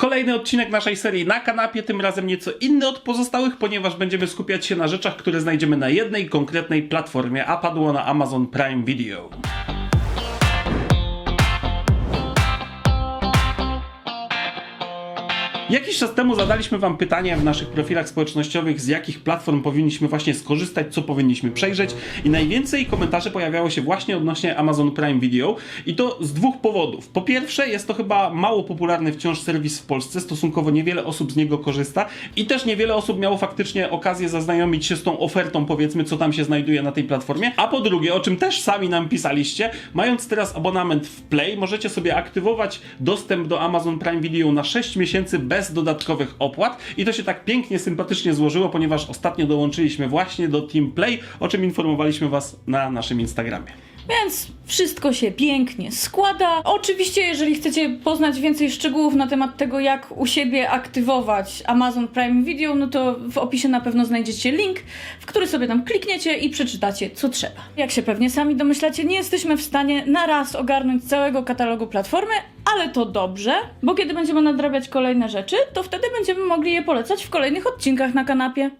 Kolejny odcinek naszej serii na kanapie, tym razem nieco inny od pozostałych, ponieważ będziemy skupiać się na rzeczach, które znajdziemy na jednej konkretnej platformie, a padło na Amazon Prime Video. Jakiś czas temu zadaliśmy Wam pytanie w naszych profilach społecznościowych, z jakich platform powinniśmy właśnie skorzystać, co powinniśmy przejrzeć i najwięcej komentarzy pojawiało się właśnie odnośnie Amazon Prime Video i to z dwóch powodów. Po pierwsze, jest to chyba mało popularny wciąż serwis w Polsce, stosunkowo niewiele osób z niego korzysta i też niewiele osób miało faktycznie okazję zaznajomić się z tą ofertą, powiedzmy, co tam się znajduje na tej platformie. A po drugie, o czym też sami nam pisaliście, mając teraz abonament w Play, możecie sobie aktywować dostęp do Amazon Prime Video na 6 miesięcy bez dodatkowych opłat i to się tak pięknie, sympatycznie złożyło, ponieważ ostatnio dołączyliśmy właśnie do Team Play, o czym informowaliśmy Was na naszym Instagramie. Więc wszystko się pięknie składa. Oczywiście, jeżeli chcecie poznać więcej szczegółów na temat tego, jak u siebie aktywować Amazon Prime Video, no to w opisie na pewno znajdziecie link, w który sobie tam klikniecie i przeczytacie, co trzeba. Jak się pewnie sami domyślacie, nie jesteśmy w stanie na raz ogarnąć całego katalogu platformy, ale to dobrze, bo kiedy będziemy nadrabiać kolejne rzeczy, to wtedy będziemy mogli je polecać w kolejnych odcinkach na kanapie.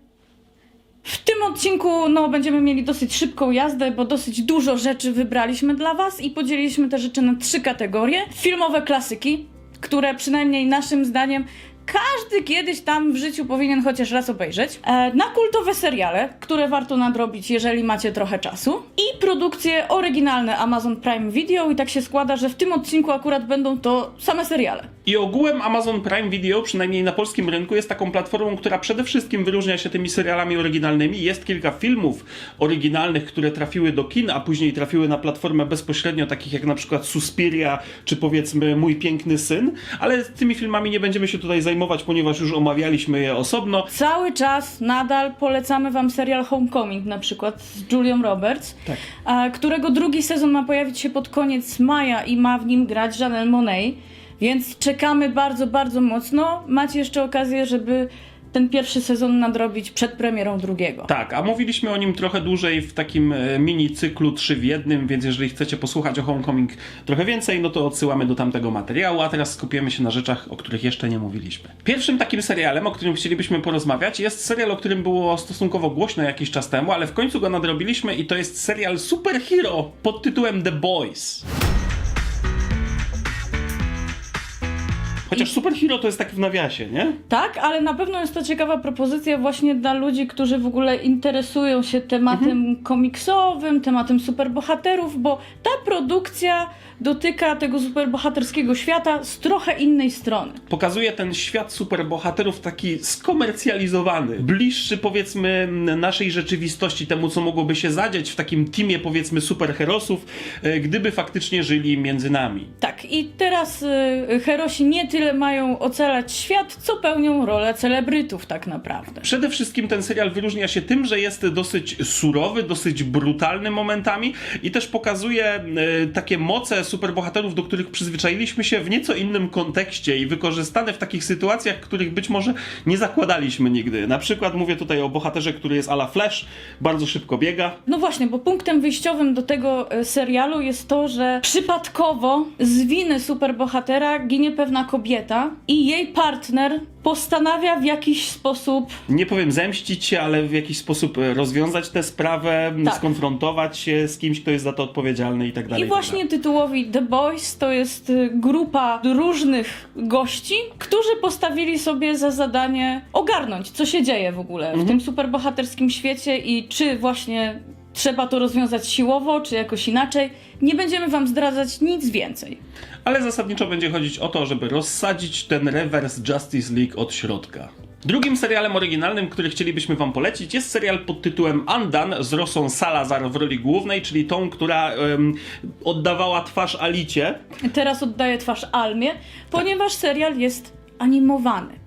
W tym odcinku no, będziemy mieli dosyć szybką jazdę, bo dosyć dużo rzeczy wybraliśmy dla Was i podzieliliśmy te rzeczy na trzy kategorie. Filmowe klasyki, które przynajmniej naszym zdaniem każdy kiedyś tam w życiu powinien chociaż raz obejrzeć. E, na kultowe seriale, które warto nadrobić, jeżeli macie trochę czasu. I produkcje oryginalne Amazon Prime Video i tak się składa, że w tym odcinku akurat będą to same seriale. I ogółem Amazon Prime Video, przynajmniej na polskim rynku, jest taką platformą, która przede wszystkim wyróżnia się tymi serialami oryginalnymi. Jest kilka filmów oryginalnych, które trafiły do kin, a później trafiły na platformę bezpośrednio, takich jak na przykład Suspiria, czy powiedzmy Mój Piękny Syn, ale tymi filmami nie będziemy się tutaj zajmować, ponieważ już omawialiśmy je osobno. Cały czas nadal polecamy Wam serial Homecoming, na przykład z Julią Roberts, Tak. którego drugi sezon ma pojawić się pod koniec maja i ma w nim grać Janelle Monet. Więc czekamy bardzo, bardzo mocno. Macie jeszcze okazję, żeby ten pierwszy sezon nadrobić przed premierą drugiego. Tak, a mówiliśmy o nim trochę dłużej w takim e, mini cyklu 3 w jednym, więc jeżeli chcecie posłuchać o Homecoming trochę więcej, no to odsyłamy do tamtego materiału, a teraz skupiemy się na rzeczach, o których jeszcze nie mówiliśmy. Pierwszym takim serialem, o którym chcielibyśmy porozmawiać, jest serial, o którym było stosunkowo głośno jakiś czas temu, ale w końcu go nadrobiliśmy i to jest serial superhero pod tytułem The Boys. Chociaż superhero to jest tak w nawiasie, nie? Tak, ale na pewno jest to ciekawa propozycja właśnie dla ludzi, którzy w ogóle interesują się tematem komiksowym, tematem superbohaterów, bo ta produkcja dotyka tego superbohaterskiego świata z trochę innej strony. pokazuje ten świat superbohaterów taki skomercjalizowany, bliższy powiedzmy naszej rzeczywistości, temu co mogłoby się zadziać w takim teamie powiedzmy superherosów, e, gdyby faktycznie żyli między nami. Tak, i teraz y, herosi nie tyle mają ocalać świat, co pełnią rolę celebrytów tak naprawdę. Przede wszystkim ten serial wyróżnia się tym, że jest dosyć surowy, dosyć brutalny momentami i też pokazuje e, takie moce superbohaterów, do których przyzwyczailiśmy się w nieco innym kontekście i wykorzystane w takich sytuacjach, których być może nie zakładaliśmy nigdy. Na przykład mówię tutaj o bohaterze, który jest ala Flash, bardzo szybko biega, No właśnie, bo punktem wyjściowym do tego e, serialu jest to, że przypadkowo z winy superbohatera ginie pewna kobieta i jej partner postanawia w jakiś sposób nie powiem zemścić się, ale w jakiś sposób e, rozwiązać tę sprawę, Tak. skonfrontować się z kimś, kto jest za to odpowiedzialny i tak dalej. I tak właśnie tytułowi The Boys to jest y, grupa różnych gości, którzy postawili sobie za zadanie ogarnąć, co się dzieje w ogóle Mhm. w tym superbohaterskim świecie i czy właśnie trzeba to rozwiązać siłowo, czy jakoś inaczej. Nie będziemy wam zdradzać nic więcej. Ale zasadniczo będzie chodzić o to, żeby rozsadzić ten reverse Justice League od środka. Drugim serialem oryginalnym, który chcielibyśmy wam polecić, jest serial pod tytułem Undone z Rosą Salazar w roli głównej, czyli tą, która em, oddawała twarz Alicie. Teraz oddaję twarz Almie, ponieważ serial jest animowany.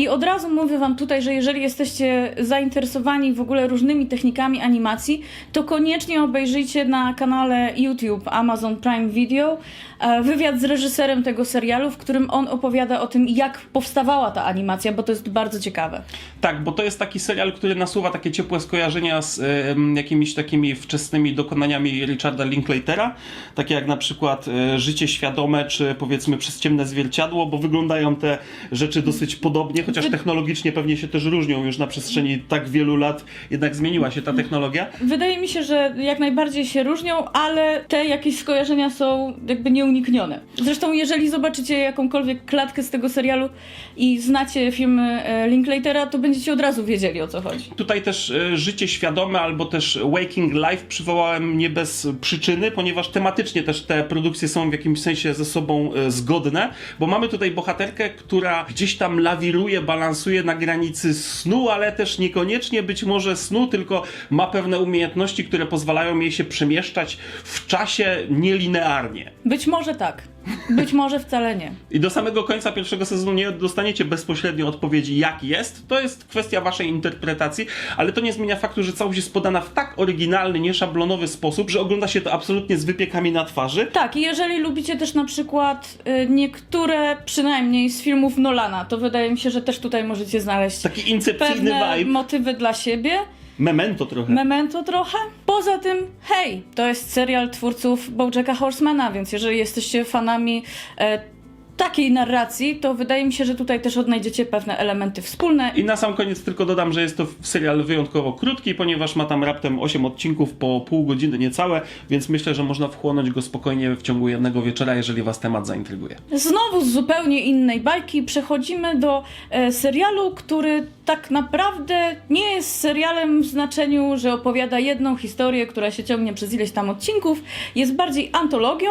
I od razu mówię Wam tutaj, że jeżeli jesteście zainteresowani w ogóle różnymi technikami animacji, to koniecznie obejrzyjcie na kanale YouTube Amazon Prime Video e, wywiad z reżyserem tego serialu, w którym on opowiada o tym, jak powstawała ta animacja, bo to jest bardzo ciekawe. Tak, bo to jest taki serial, który nasuwa takie ciepłe skojarzenia z em, jakimiś takimi wczesnymi dokonaniami Richarda Linklatera, takie jak na przykład e, Życie świadome, czy powiedzmy Przez ciemne zwierciadło, bo wyglądają te rzeczy dosyć podobnie, chociaż Wy- technologicznie pewnie się też różnią już na przestrzeni tak wielu lat, jednak zmieniła się ta technologia. Wydaje mi się, że jak najbardziej się różnią, ale te jakieś skojarzenia są jakby nieuniknione. Zresztą, jeżeli zobaczycie jakąkolwiek klatkę z tego serialu i znacie filmy e, Linklatera, to będziecie od razu wiedzieli o co chodzi. Tutaj też e, życie świadome albo też Waking Life przywołałem nie bez przyczyny, ponieważ tematycznie też te produkcje są w jakimś sensie ze sobą e, zgodne, bo mamy tutaj bohaterkę, która gdzieś tam lawiruje, balansuje na granicy snu, ale też niekoniecznie być może snu, tylko ma pewne umiejętności, które pozwalają jej się przemieszczać w czasie nielinearnie. Być może tak, być może wcale nie. I do samego końca pierwszego sezonu nie dostaniecie bezpośrednio odpowiedzi, jak jest. To jest kwestia waszej interpretacji, ale to nie zmienia faktu, że całość jest podana w tak oryginalny, nieszablonowy sposób, że ogląda się to absolutnie z wypiekami na twarzy. Tak, i jeżeli lubicie też na przykład y, niektóre, przynajmniej z filmów Nolana, to wydaje mi się, że też tutaj możecie znaleźć Taki incepcyjny pewne vibe. motywy dla siebie. Memento trochę. Memento trochę. Poza tym, hej, to jest serial twórców Bojacka Horsemana, więc jeżeli jesteście fanami e, takiej narracji, to wydaje mi się, że tutaj też odnajdziecie pewne elementy wspólne. I na sam koniec tylko dodam, że jest to serial wyjątkowo krótki, ponieważ ma tam raptem 8 odcinków po pół godziny niecałe, więc myślę, że można wchłonąć go spokojnie w ciągu jednego wieczora, jeżeli was temat zaintryguje. Znowu z zupełnie innej bajki przechodzimy do e, serialu, który tak naprawdę nie jest serialem w znaczeniu, że opowiada jedną historię, która się ciągnie przez ileś tam odcinków. Jest bardziej antologią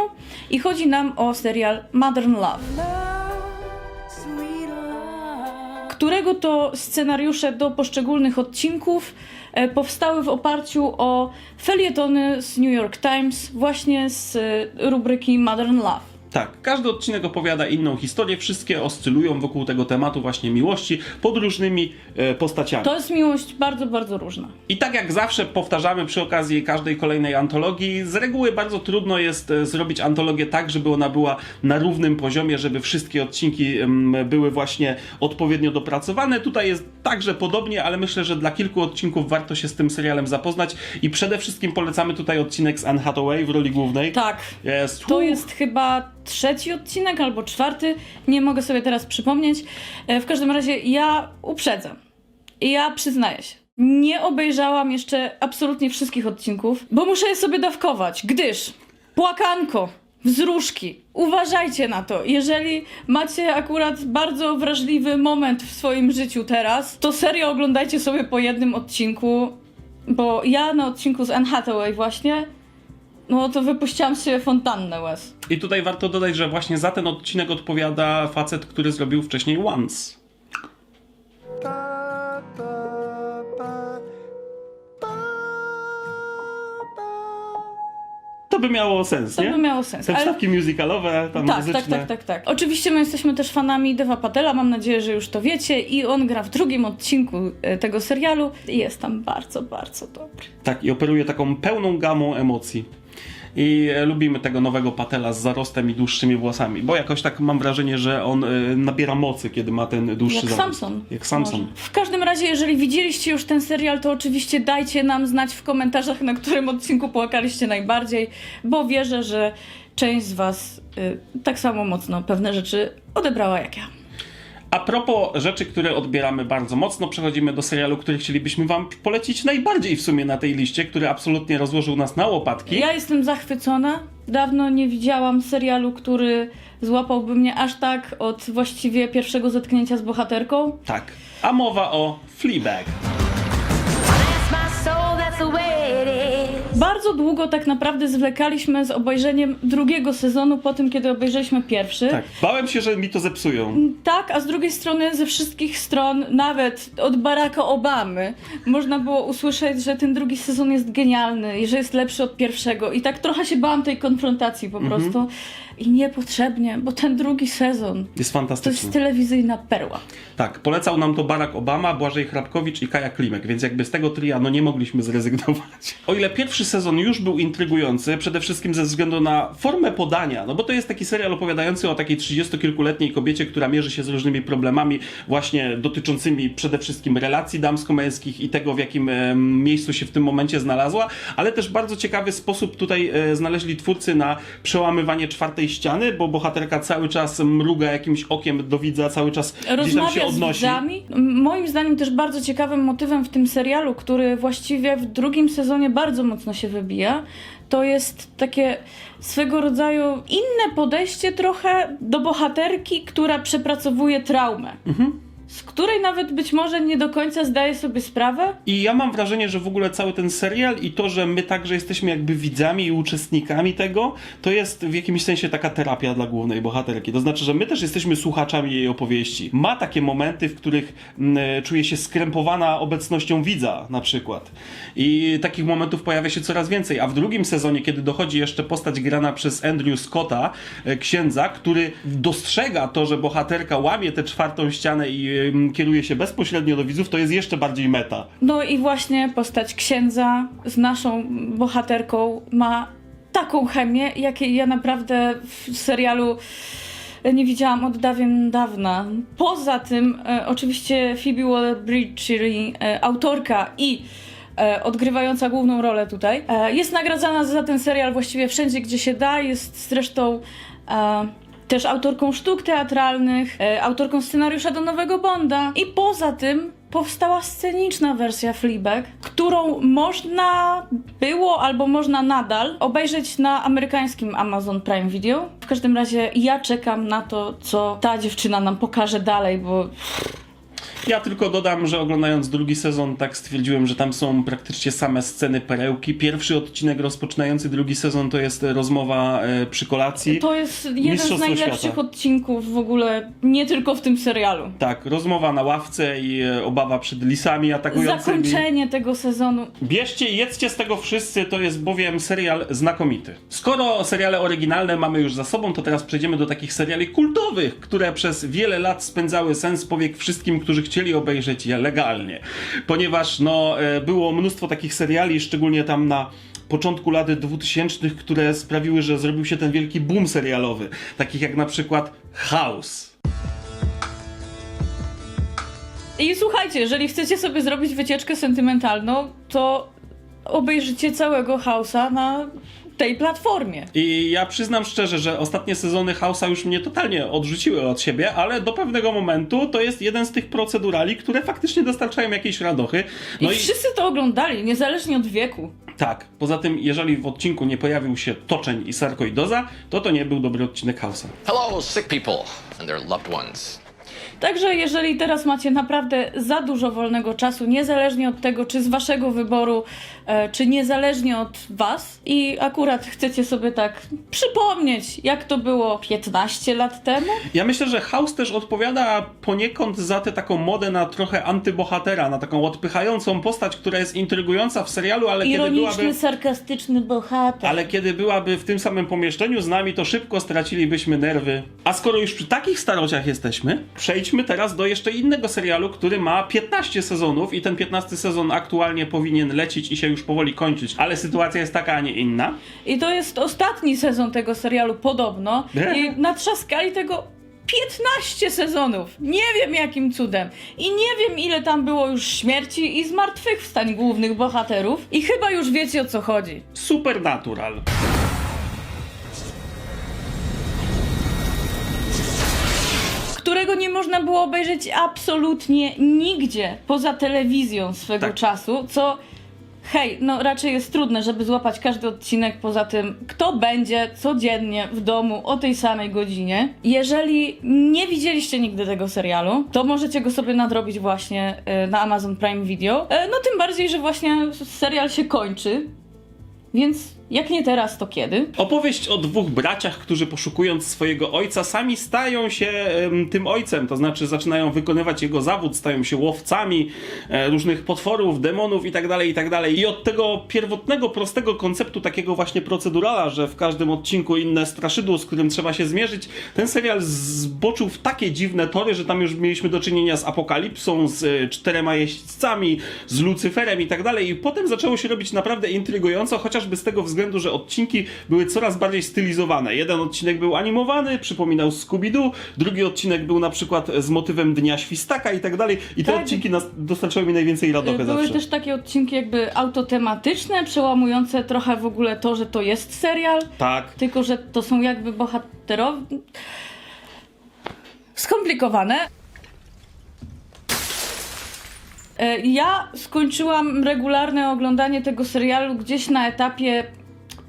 i chodzi nam o serial Modern Love. Którego to scenariusze do poszczególnych odcinków e, powstały w oparciu o felietony z New York Times, właśnie z e, rubryki Modern Love. Tak, każdy odcinek opowiada inną historię, wszystkie oscylują wokół tego tematu właśnie miłości pod różnymi e, postaciami. To jest miłość bardzo, bardzo różna. I tak jak zawsze powtarzamy przy okazji każdej kolejnej antologii, z reguły bardzo trudno jest e, zrobić antologię tak, żeby ona była na równym poziomie, żeby wszystkie odcinki były właśnie odpowiednio dopracowane. Tutaj jest także podobnie, ale myślę, że dla kilku odcinków warto się z tym serialem zapoznać i przede wszystkim polecamy tutaj odcinek z Anne Hathaway w roli głównej. Tak, Jest, to jest chyba trzeci odcinek albo czwarty, nie mogę sobie teraz przypomnieć. E, W każdym razie ja uprzedzam. Ja przyznaję się. Nie obejrzałam jeszcze absolutnie wszystkich odcinków, bo muszę je sobie dawkować, gdyż płakanko, wzruszki, uważajcie na to. Jeżeli macie akurat bardzo wrażliwy moment w swoim życiu teraz, to serio oglądajcie sobie po jednym odcinku, bo ja na odcinku z Anne Hathaway właśnie no to wypuściłam siebie fontannę łez. I tutaj warto dodać, że właśnie za ten odcinek odpowiada facet, który zrobił wcześniej Once. To by miało sens, To nie? by miało sens. Te ale- wstawki musicalowe, tam Tak, muzyczne. tak, tak, tak, tak. Oczywiście my jesteśmy też fanami Deva Patela, mam nadzieję, że już to wiecie i on gra w drugim odcinku e, tego serialu i jest tam bardzo, bardzo dobry. Tak, i operuje taką pełną gamą emocji. I e, lubimy tego nowego Patela z zarostem i dłuższymi włosami, bo jakoś tak mam wrażenie, że on e, nabiera mocy, kiedy ma ten dłuższy Jak zarost. Samson. Jak Samson. Może. W każdym razie, jeżeli widzieliście już ten serial, to oczywiście dajcie nam znać w komentarzach, na którym odcinku płakaliście najbardziej, bo wierzę, że część z was y, tak samo mocno pewne rzeczy odebrała jak ja. A propos rzeczy, które odbieramy bardzo mocno, przechodzimy do serialu, który chcielibyśmy wam polecić najbardziej w sumie na tej liście, który absolutnie rozłożył nas na łopatki. Ja jestem zachwycona. Dawno nie widziałam serialu, który złapałby mnie aż tak od właściwie pierwszego zetknięcia z bohaterką. Tak. A mowa o Fleabag. Bardzo długo tak naprawdę zwlekaliśmy z obejrzeniem drugiego sezonu po tym, kiedy obejrzeliśmy pierwszy. Tak. Bałem się, że mi to zepsują. Tak, a z drugiej strony ze wszystkich stron, nawet od Baracka Obamy, można było usłyszeć, że ten drugi sezon jest genialny i że jest lepszy od pierwszego. I tak trochę się bałam tej konfrontacji po prostu. i niepotrzebnie, bo ten drugi sezon Jest to jest fantastyczny. telewizyjna perła. Tak, polecał nam to Barack Obama, Błażej Hrabkowicz i Kaja Klimek, więc jakby z tego tria no nie mogliśmy zrezygnować. O ile pierwszy sezon już był intrygujący, przede wszystkim ze względu na formę podania, no bo to jest taki serial opowiadający o takiej 30-kilkuletniej kobiecie, która mierzy się z różnymi problemami właśnie dotyczącymi przede wszystkim relacji damsko-męskich i tego, w jakim miejscu się w tym momencie znalazła, ale też bardzo ciekawy sposób tutaj e, znaleźli twórcy na przełamywanie czwartej ściany, bo bohaterka cały czas mruga jakimś okiem do widza, cały czas gdzieś tam się Rozmawia z odnosi. widzami. Moim zdaniem też bardzo ciekawym motywem w tym serialu, który właściwie w drugim sezonie bardzo mocno się wybija, to jest takie swego rodzaju inne podejście trochę do bohaterki, która przepracowuje traumę. Z której nawet być może nie do końca zdaje sobie sprawę, I ja mam wrażenie, że w ogóle cały ten serial i to, że my także jesteśmy jakby widzami i uczestnikami tego, to jest w jakimś sensie taka terapia dla głównej bohaterki. To znaczy, że my też jesteśmy słuchaczami jej opowieści. Ma takie momenty, w których mm, czuje się skrępowana obecnością widza na przykład. I takich momentów pojawia się coraz więcej. A w drugim sezonie, kiedy dochodzi jeszcze postać grana przez Andrew Scotta, e, księdza, który dostrzega to, że bohaterka łamie tę czwartą ścianę i em, kieruje się bezpośrednio do widzów, to jest jeszcze bardziej meta. No i właśnie postać księdza z naszą bohaterką ma taką chemię, jakiej ja naprawdę w serialu nie widziałam od dawien dawna. Poza tym, e, oczywiście Phoebe Waller-Bridge, czyli e, autorka i e, odgrywająca główną rolę tutaj, e, jest nagradzana za ten serial właściwie wszędzie, gdzie się da. Jest zresztą e, też autorką sztuk teatralnych, e, autorką scenariusza do nowego Bonda i poza tym powstała sceniczna wersja Fleabag, którą można było albo można nadal obejrzeć na amerykańskim Amazon Prime Video. W każdym razie ja czekam na to, co ta dziewczyna nam pokaże dalej, bo Ja tylko dodam, że oglądając drugi sezon, tak stwierdziłem, że tam są praktycznie same sceny perełki. Pierwszy odcinek rozpoczynający drugi sezon to jest rozmowa e, przy kolacji. to jest jeden z najlepszych świata. odcinków w ogóle, nie tylko w tym serialu. Tak, rozmowa na ławce i e, obawa przed lisami atakującymi. Zakończenie tego sezonu Bierzcie i jedzcie z tego wszyscy, to jest bowiem serial znakomity. Skoro seriale oryginalne mamy już za sobą, to teraz przejdziemy do takich seriali kultowych, które przez wiele lat spędzały sens powiek wszystkim, którzy chcieli obejrzeć je legalnie. Ponieważ no, e, było mnóstwo takich seriali, szczególnie tam na początku lat 2000, które sprawiły, że zrobił się ten wielki boom serialowy. Takich jak na przykład House. I słuchajcie, jeżeli chcecie sobie zrobić wycieczkę sentymentalną, to obejrzycie całego House'a na tej platformie. I ja przyznam szczerze, że ostatnie sezony House'a już mnie totalnie odrzuciły od siebie, ale do pewnego momentu to jest jeden z tych procedurali, które faktycznie dostarczają jakiejś radochy. No I i, wszyscy to oglądali, niezależnie od wieku. tak, poza tym, jeżeli w odcinku nie pojawił się toczeń i sarkoidoza, to to nie był dobry odcinek House'a. Hello, sick people and their loved ones. Także jeżeli teraz macie naprawdę za dużo wolnego czasu, niezależnie od tego, czy z waszego wyboru, e, czy niezależnie od was, i akurat chcecie sobie tak przypomnieć, jak to było 15 lat temu, Ja myślę, że House też odpowiada poniekąd za tę taką modę na trochę antybohatera, na taką odpychającą postać, która jest intrygująca w serialu, ale kiedy ironiczny, byłaby... sarkastyczny bohater. Ale kiedy byłaby w tym samym pomieszczeniu z nami, to szybko stracilibyśmy nerwy. A skoro już przy takich starociach jesteśmy, przejdźmy teraz do jeszcze innego serialu, który ma 15 sezonów i ten 15 sezon aktualnie powinien lecieć i się już powoli kończyć. Ale sytuacja jest taka, a nie inna. I to jest ostatni sezon tego serialu podobno. I natrzaskali tego 15 sezonów. Nie wiem jakim cudem. I nie wiem ile tam było już śmierci i zmartwychwstań głównych bohaterów. I chyba już wiecie o co chodzi. Supernatural. Którego nie można było obejrzeć absolutnie nigdzie poza telewizją swego Tak. czasu, co hej, no raczej jest trudne, żeby złapać każdy odcinek poza tym, kto będzie codziennie w domu o tej samej godzinie. Jeżeli nie widzieliście nigdy tego serialu, to możecie go sobie nadrobić właśnie e, na Amazon Prime Video. E, No tym bardziej, że właśnie serial się kończy, więc Jak nie teraz, to kiedy? Opowieść o dwóch braciach, którzy poszukując swojego ojca, sami stają się em, tym ojcem, to znaczy zaczynają wykonywać jego zawód, stają się łowcami e, różnych potworów, demonów itd., itd. I od tego pierwotnego, prostego konceptu takiego właśnie procedurala, że w każdym odcinku inne straszydło, z którym trzeba się zmierzyć, ten serial zboczył w takie dziwne tory, że tam już mieliśmy do czynienia z apokalipsą, z e, czterema jeźdźcami, z Lucyferem i tak. I potem zaczęło się robić naprawdę intrygująco, chociażby z tego względu, że odcinki były coraz bardziej stylizowane. Jeden odcinek był animowany, przypominał Scooby-Doo, drugi odcinek był na przykład z motywem Dnia Świstaka i tak dalej. I te Tak. odcinki nas dostarczały mi najwięcej radochy Były zawsze. też takie odcinki jakby autotematyczne, przełamujące trochę w ogóle to, że to jest serial, Tak. tylko że to są jakby bohaterowie. Skomplikowane. E, Ja skończyłam regularne oglądanie tego serialu gdzieś na etapie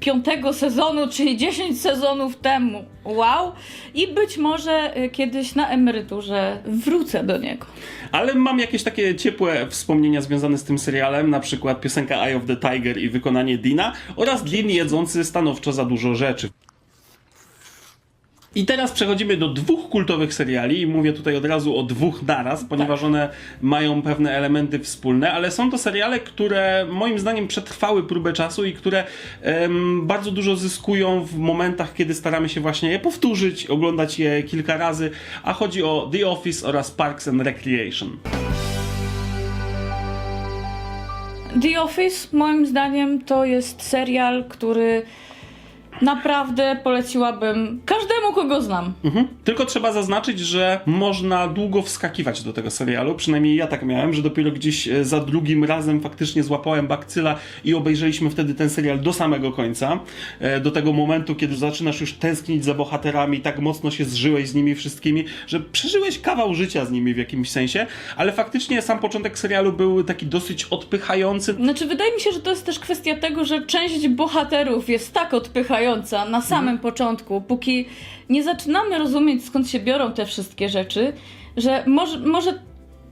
piątego sezonu, czyli 10 sezonów temu. Wow! I być może e, kiedyś na emeryturze wrócę do niego. Ale mam jakieś takie ciepłe wspomnienia związane z tym serialem, na przykład piosenka Eye of the Tiger i wykonanie Dina oraz Dean jedzący stanowczo za dużo rzeczy. I teraz przechodzimy do dwóch kultowych seriali i mówię tutaj od razu o dwóch naraz, ponieważ one mają pewne elementy wspólne, ale są to seriale, które moim zdaniem przetrwały próbę czasu i które em, bardzo dużo zyskują w momentach, kiedy staramy się właśnie je powtórzyć, oglądać je kilka razy, a chodzi o The Office oraz Parks and Recreation. The Office, moim zdaniem, to jest serial, który naprawdę poleciłabym każdemu, kogo znam. Mhm. Tylko trzeba zaznaczyć, że można długo wskakiwać do tego serialu. Przynajmniej ja tak miałem, że dopiero gdzieś e, za drugim razem faktycznie złapałem bakcyla i obejrzeliśmy wtedy ten serial do samego końca. E, Do tego momentu, kiedy zaczynasz już tęsknić za bohaterami, tak mocno się zżyłeś z nimi wszystkimi, że przeżyłeś kawał życia z nimi w jakimś sensie, ale faktycznie sam początek serialu był taki dosyć odpychający. Znaczy, wydaje mi się, że to jest też kwestia tego, że część bohaterów jest tak odpychająca na samym początku, póki nie zaczynamy rozumieć, skąd się biorą te wszystkie rzeczy, że może, może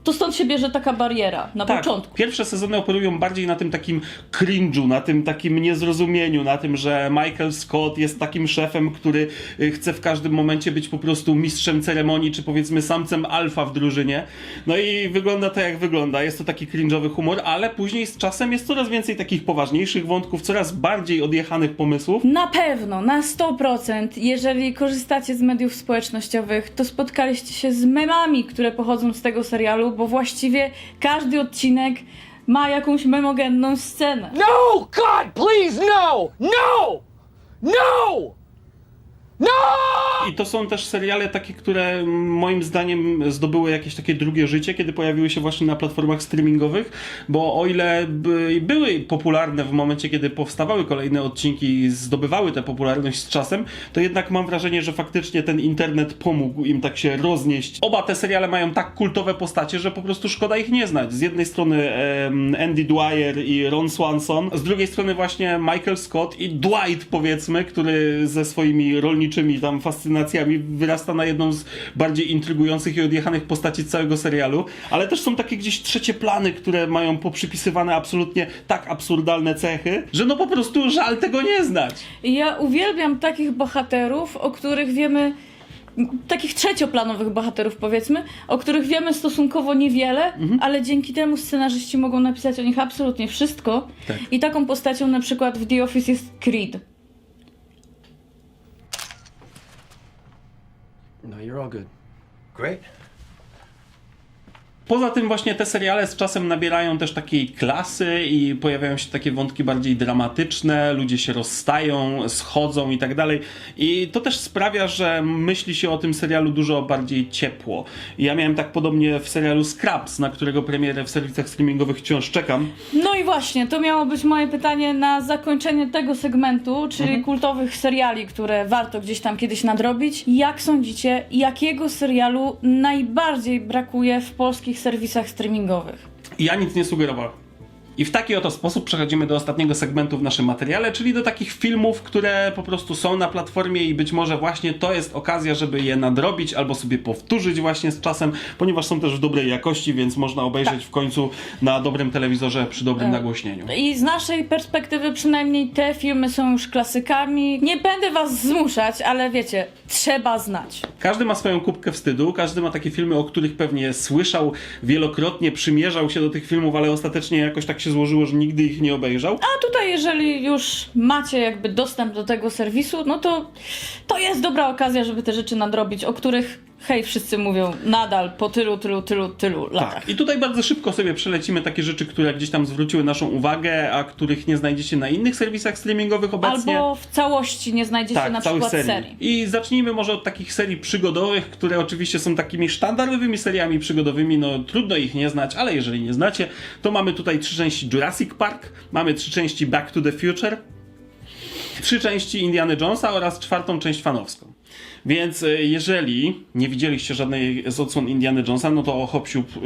to stąd się bierze taka bariera na Tak, początku. pierwsze sezony operują bardziej na tym takim cringe'u, na tym takim niezrozumieniu, na tym, że Michael Scott jest takim szefem, który y, chce w każdym momencie być po prostu mistrzem ceremonii, czy powiedzmy samcem alfa w drużynie. No i wygląda to jak wygląda. Jest to taki cringe'owy humor, ale później z czasem jest coraz więcej takich poważniejszych wątków, coraz bardziej odjechanych pomysłów. Na pewno, na 100%, jeżeli korzystacie z mediów społecznościowych, to spotkaliście się z memami, które pochodzą z tego serialu, bo właściwie każdy odcinek ma jakąś memogenną scenę. No! God, please, no! No! No! No! I to są też seriale takie, które moim zdaniem zdobyły jakieś takie drugie życie, kiedy pojawiły się właśnie na platformach streamingowych, bo o ile by, były popularne w momencie, kiedy powstawały kolejne odcinki i zdobywały tę popularność z czasem, to jednak mam wrażenie, że faktycznie ten internet pomógł im tak się roznieść. Oba te seriale mają tak kultowe postacie, że po prostu szkoda ich nie znać. Z jednej strony em, Andy Dwyer i Ron Swanson, z drugiej strony właśnie Michael Scott i Dwight powiedzmy, który ze swoimi rolniczymi tam fascynacjami wyrasta na jedną z bardziej intrygujących i odjechanych postaci całego serialu, ale też są takie gdzieś trzecie plany, które mają poprzypisywane absolutnie tak absurdalne cechy, że no po prostu żal tego nie znać. Ja uwielbiam takich bohaterów, o których wiemy. Takich trzecioplanowych bohaterów, powiedzmy, o których wiemy stosunkowo niewiele, ale dzięki temu scenarzyści mogą napisać o nich absolutnie wszystko. Tak. I taką postacią na przykład w The Office jest Creed. No, you're all good. Great. Poza tym właśnie te seriale z czasem nabierają też takiej klasy i pojawiają się takie wątki bardziej dramatyczne, ludzie się rozstają, schodzą i tak dalej. I to też sprawia, że myśli się o tym serialu dużo bardziej ciepło. Ja miałem tak podobnie w serialu Scraps, na którego premierę w serwisach streamingowych wciąż czekam. No i właśnie, to miało być moje pytanie na zakończenie tego segmentu, czyli kultowych seriali, które warto gdzieś tam kiedyś nadrobić. Jak sądzicie, jakiego serialu najbardziej brakuje w polskich serwisach streamingowych? Ja nic nie sugerowałem. I w taki oto sposób przechodzimy do ostatniego segmentu w naszym materiale, czyli do takich filmów, które po prostu są na platformie i być może właśnie to jest okazja, żeby je nadrobić albo sobie powtórzyć właśnie z czasem, ponieważ są też w dobrej jakości, więc można obejrzeć w końcu na dobrym telewizorze przy dobrym nagłośnieniu. I z naszej perspektywy przynajmniej te filmy są już klasykami. Nie będę was zmuszać, ale wiecie, trzeba znać. Każdy ma swoją kubkę wstydu, każdy ma takie filmy, o których pewnie słyszał wielokrotnie, przymierzał się do tych filmów, ale ostatecznie jakoś tak się złożyło, że nigdy ich nie obejrzał. A tutaj, jeżeli już macie jakby dostęp do tego serwisu, no to to jest dobra okazja, żeby te rzeczy nadrobić, o których hej, wszyscy mówią nadal po tylu, tylu, tylu, tylu latach. Tak. I tutaj bardzo szybko sobie przelecimy takie rzeczy, które gdzieś tam zwróciły naszą uwagę, a których nie znajdziecie na innych serwisach streamingowych obecnie. Albo w całości nie znajdziecie tak, na przykład serii. serii. I zacznijmy może od takich serii przygodowych, które oczywiście są takimi sztandarowymi seriami przygodowymi, no trudno ich nie znać, ale jeżeli nie znacie, to mamy tutaj trzy części Jurassic Park, mamy trzy części Back to the Future, trzy części Indiana Jonesa oraz czwartą część fanowską. Więc e, jeżeli nie widzieliście żadnej z odsłon Indiana Jonesa, no to hop siup, e,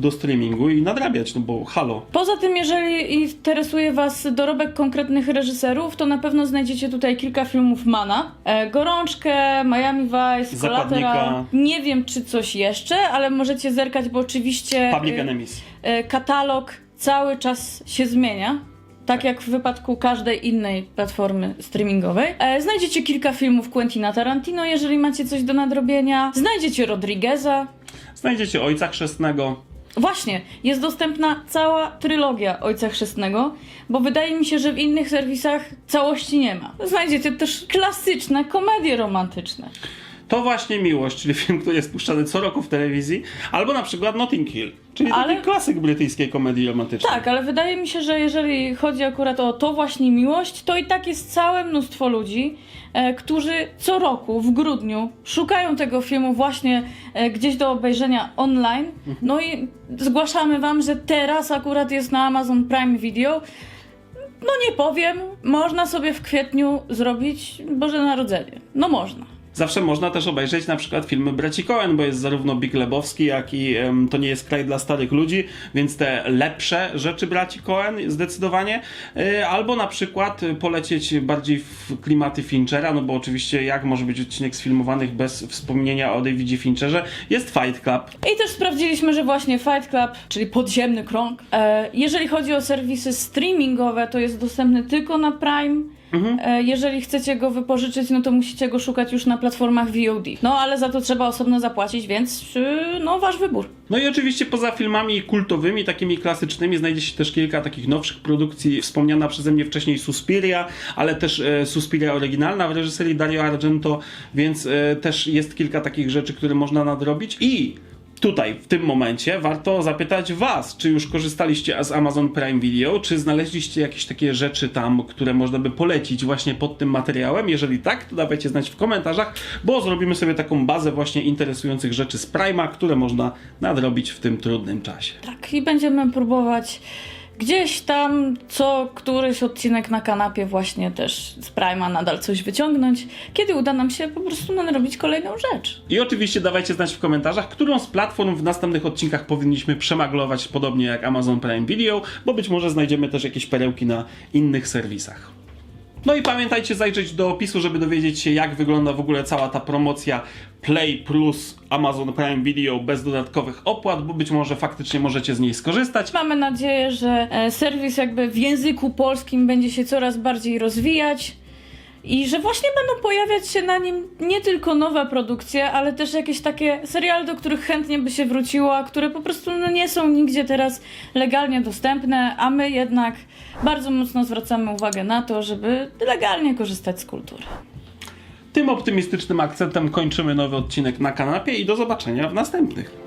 do streamingu i nadrabiać, no bo halo. Poza tym, jeżeli interesuje Was dorobek konkretnych reżyserów, to na pewno znajdziecie tutaj kilka filmów Mana. E, Gorączkę, Miami Vice. Collateral. Nie wiem, czy coś jeszcze, ale możecie zerkać, bo oczywiście Public Enemies. katalog cały czas się zmienia. Tak jak w wypadku każdej innej platformy streamingowej. E, znajdziecie kilka filmów Quentina Tarantino, jeżeli macie coś do nadrobienia. Znajdziecie Rodrigueza, Znajdziecie Ojca Chrzestnego, Właśnie, jest dostępna cała trylogia Ojca Chrzestnego, bo wydaje mi się, że w innych serwisach całości nie ma. Znajdziecie też klasyczne komedie romantyczne. To właśnie Miłość, czyli film, który jest puszczany co roku w telewizji, albo na przykład Notting Hill, czyli Ale- taki klasyk brytyjskiej komedii romantycznej. Tak, ale wydaje mi się, że jeżeli chodzi akurat o to właśnie miłość, to i tak jest całe mnóstwo ludzi, e, którzy co roku w grudniu szukają tego filmu właśnie e, gdzieś do obejrzenia online. No i zgłaszamy wam, że teraz akurat jest na Amazon Prime Video. No nie powiem, można sobie w kwietniu zrobić Boże Narodzenie. No można. Zawsze można też obejrzeć na przykład filmy Braci Coen, bo jest zarówno Big Lebowski, jak i em, To nie jest kraj dla starych ludzi, więc te lepsze rzeczy Braci Coen zdecydowanie. Y, albo na przykład polecieć bardziej w klimaty Finchera, no bo oczywiście jak może być odcinek sfilmowanych bez wspomnienia o Davidzie Fincherze? Jest Fight Club. I też sprawdziliśmy, że właśnie Fight Club, czyli podziemny krąg, e, jeżeli chodzi o serwisy streamingowe, to jest dostępny tylko na Prime. E, jeżeli chcecie go wypożyczyć, no to musicie go szukać już na platformach VOD. No ale za to trzeba osobno zapłacić, więc y, no wasz wybór. No i oczywiście poza filmami kultowymi, takimi klasycznymi, znajdzie się też kilka takich nowszych produkcji. Wspomniana przeze mnie wcześniej Suspiria, ale też e, Suspiria oryginalna w reżyserii Dario Argento, więc e, też jest kilka takich rzeczy, które można nadrobić. I tutaj, w tym momencie, warto zapytać Was, czy już korzystaliście z Amazon Prime Video, czy znaleźliście jakieś takie rzeczy tam, które można by polecić właśnie pod tym materiałem? Jeżeli tak, to dawajcie znać w komentarzach, bo zrobimy sobie taką bazę właśnie interesujących rzeczy z Prime'a, które można nadrobić w tym trudnym czasie. Tak, i będziemy próbować gdzieś tam co któryś odcinek na kanapie właśnie też z Prime'a nadal coś wyciągnąć, kiedy uda nam się po prostu nadrobić kolejną rzecz. I oczywiście dawajcie znać w komentarzach, którą z platform w następnych odcinkach powinniśmy przemaglować, podobnie jak Amazon Prime Video, bo być może znajdziemy też jakieś perełki na innych serwisach. No i pamiętajcie zajrzeć do opisu, żeby dowiedzieć się, jak wygląda w ogóle cała ta promocja Play Plus Amazon Prime Video bez dodatkowych opłat, bo być może faktycznie możecie z niej skorzystać. Mamy nadzieję, że e, serwis jakby w języku polskim będzie się coraz bardziej rozwijać i że właśnie będą pojawiać się na nim nie tylko nowe produkcje, ale też jakieś takie seriale, do których chętnie by się wróciło, a które po prostu no, nie są nigdzie teraz legalnie dostępne, a my jednak bardzo mocno zwracamy uwagę na to, żeby legalnie korzystać z kultury. Tym optymistycznym akcentem kończymy nowy odcinek na kanapie i do zobaczenia w następnych.